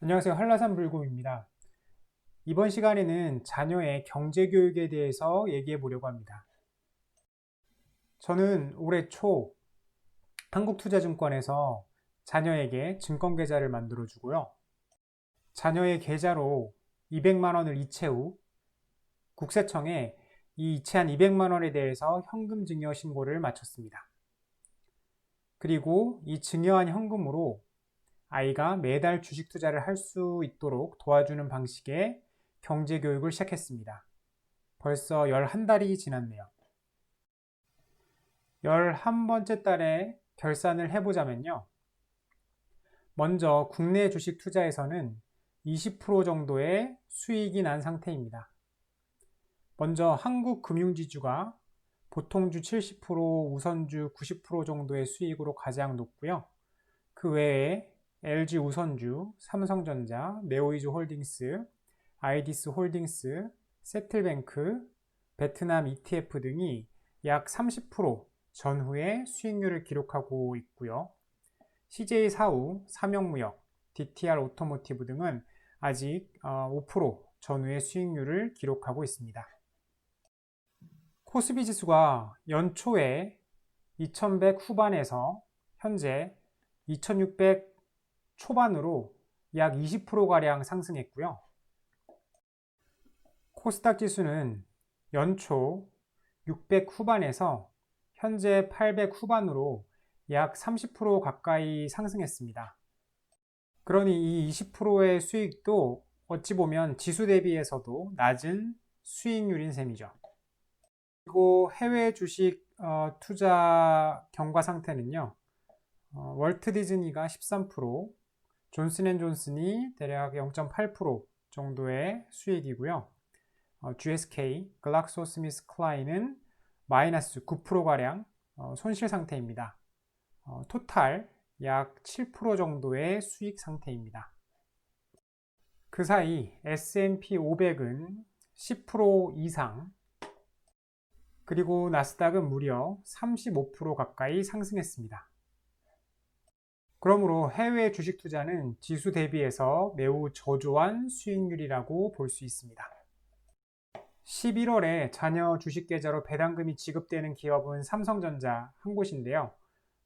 안녕하세요. 한라산 불곰입니다. 이번 시간에는 자녀의 경제교육에 대해서 얘기해 보려고 합니다. 저는 올해 초 한국투자증권에서 자녀에게 증권계좌를 만들어 주고요. 자녀의 계좌로 200만 원을 이체 후 국세청에 이 이체한 200만 원에 대해서 현금 증여 신고를 마쳤습니다. 그리고 이 증여한 현금으로 아이가 매달 주식 투자를 할 수 있도록 도와주는 방식의 경제 교육을 시작했습니다. 벌써 11달이 지났네요. 11번째 달에 결산을 해보자면요. 먼저 국내 주식 투자에서는 20% 정도의 수익이 난 상태입니다. 먼저 한국 금융지주가 보통주 70%, 우선주 90% 정도의 수익으로 가장 높고요. 그 외에 LG 우선주, 삼성전자, 네오이즈 홀딩스, 아이디스 홀딩스, 세틀뱅크, 베트남 ETF 등이 약 30% 전후의 수익률을 기록하고 있고요. CJ 사우, 삼영무역, DTR 오토모티브 등은 아직 5% 전후의 수익률을 기록하고 있습니다. 코스피 지수가 연초에 2100 후반에서 현재 2600 초반으로 약 20%가량 상승했고요. 코스닥 지수는 연초 600 후반에서 현재 800 후반으로 약 30% 가까이 상승했습니다. 그러니 이 20%의 수익도 어찌 보면 지수 대비해서도 낮은 수익률인 셈이죠. 그리고 해외 주식 어, 투자 경과 상태는요. 어, 월트 디즈니가 13%, 존슨앤존슨이 대략 0.8% 정도의 수익이고요. 어, GSK, 글락소스미스 클라인은 마이너스 9%가량 어, 손실 상태입니다. 어, 토탈 약 7% 정도의 수익 상태입니다. 그 사이 S&P 500은 10% 이상 그리고 나스닥은 무려 35% 가까이 상승했습니다. 그러므로 해외 주식 투자는 지수 대비해서 매우 저조한 수익률이라고 볼 수 있습니다. 11월에 자녀 주식 계좌로 배당금이 지급되는 기업은 삼성전자 한 곳인데요.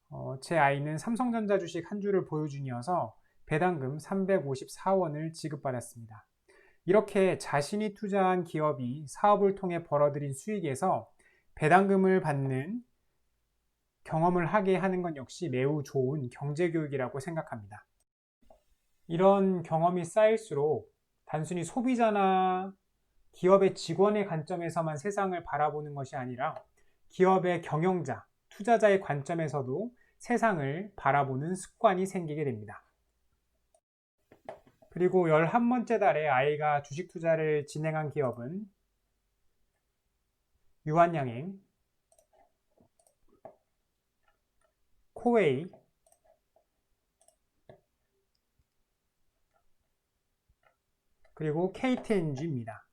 어, 제 아이는 삼성전자 주식 한 주를 보유중이어서 배당금 354원을 지급받았습니다. 이렇게 자신이 투자한 기업이 사업을 통해 벌어들인 수익에서 배당금을 받는 경험을 하게 하는 건 역시 매우 좋은 경제교육이라고 생각합니다. 이런 경험이 쌓일수록 단순히 소비자나 기업의 직원의 관점에서만 세상을 바라보는 것이 아니라 기업의 경영자, 투자자의 관점에서도 세상을 바라보는 습관이 생기게 됩니다. 그리고 11번째 달에 아이가 주식 투자를 진행한 기업은 유한양행, 코웨이 그리고 KTNG입니다.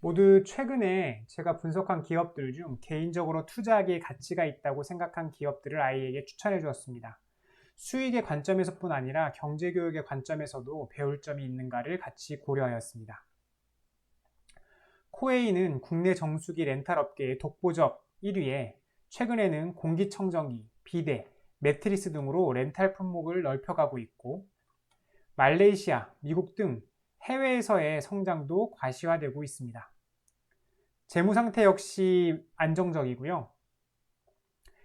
모두 최근에 제가 분석한 기업들 중 개인적으로 투자하기에 가치가 있다고 생각한 기업들을 아이에게 추천해 주었습니다. 수익의 관점에서뿐 아니라 경제교육의 관점에서도 배울 점이 있는가를 같이 고려하였습니다. 코웨이는 국내 정수기 렌탈 업계의 독보적 1위에 최근에는 공기청정기, 비대, 매트리스 등으로 렌탈 품목을 넓혀가고 있고 말레이시아, 미국 등 해외에서의 성장도 과시화되고 있습니다. 재무 상태 역시 안정적이고요.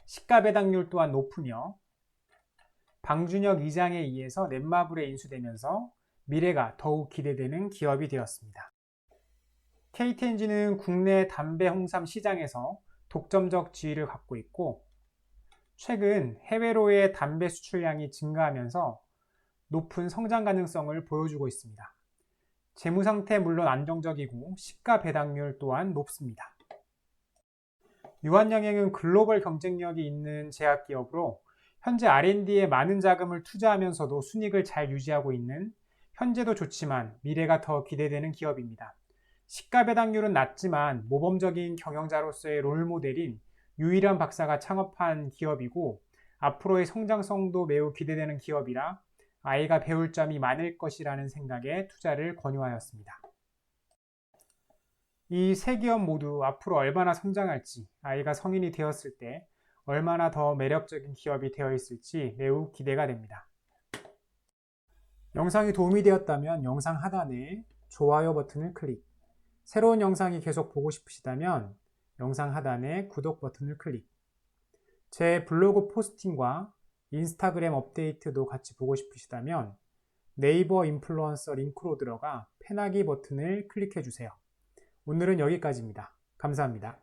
시가 배당률 또한 높으며 방준혁 이장에 의해서 넷마블에 인수되면서 미래가 더욱 기대되는 기업이 되었습니다. KTNG는 국내 담배 홍삼 시장에서 독점적 지위를 갖고 있고 최근 해외로의 담배 수출량이 증가하면서 높은 성장 가능성을 보여주고 있습니다. 재무 상태 물론 안정적이고 시가 배당률 또한 높습니다. 유한양행은 글로벌 경쟁력이 있는 제약기업으로 현재 R&D에 많은 자금을 투자하면서도 순익을 잘 유지하고 있는 현재도 좋지만 미래가 더 기대되는 기업입니다. 시가 배당률은 낮지만 모범적인 경영자로서의 롤모델인 유일한 박사가 창업한 기업이고 앞으로의 성장성도 매우 기대되는 기업이라 아이가 배울 점이 많을 것이라는 생각에 투자를 권유하였습니다. 이 세 기업 모두 앞으로 얼마나 성장할지, 아이가 성인이 되었을 때 얼마나 더 매력적인 기업이 되어 있을지 매우 기대가 됩니다. 영상이 도움이 되었다면 영상 하단에 좋아요 버튼을 클릭, 새로운 영상이 계속 보고 싶으시다면 영상 하단에 구독 버튼을 클릭, 제 블로그 포스팅과 인스타그램 업데이트도 같이 보고 싶으시다면 네이버 인플루언서 링크로 들어가 펜하기 버튼을 클릭해 주세요. 오늘은 여기까지입니다. 감사합니다.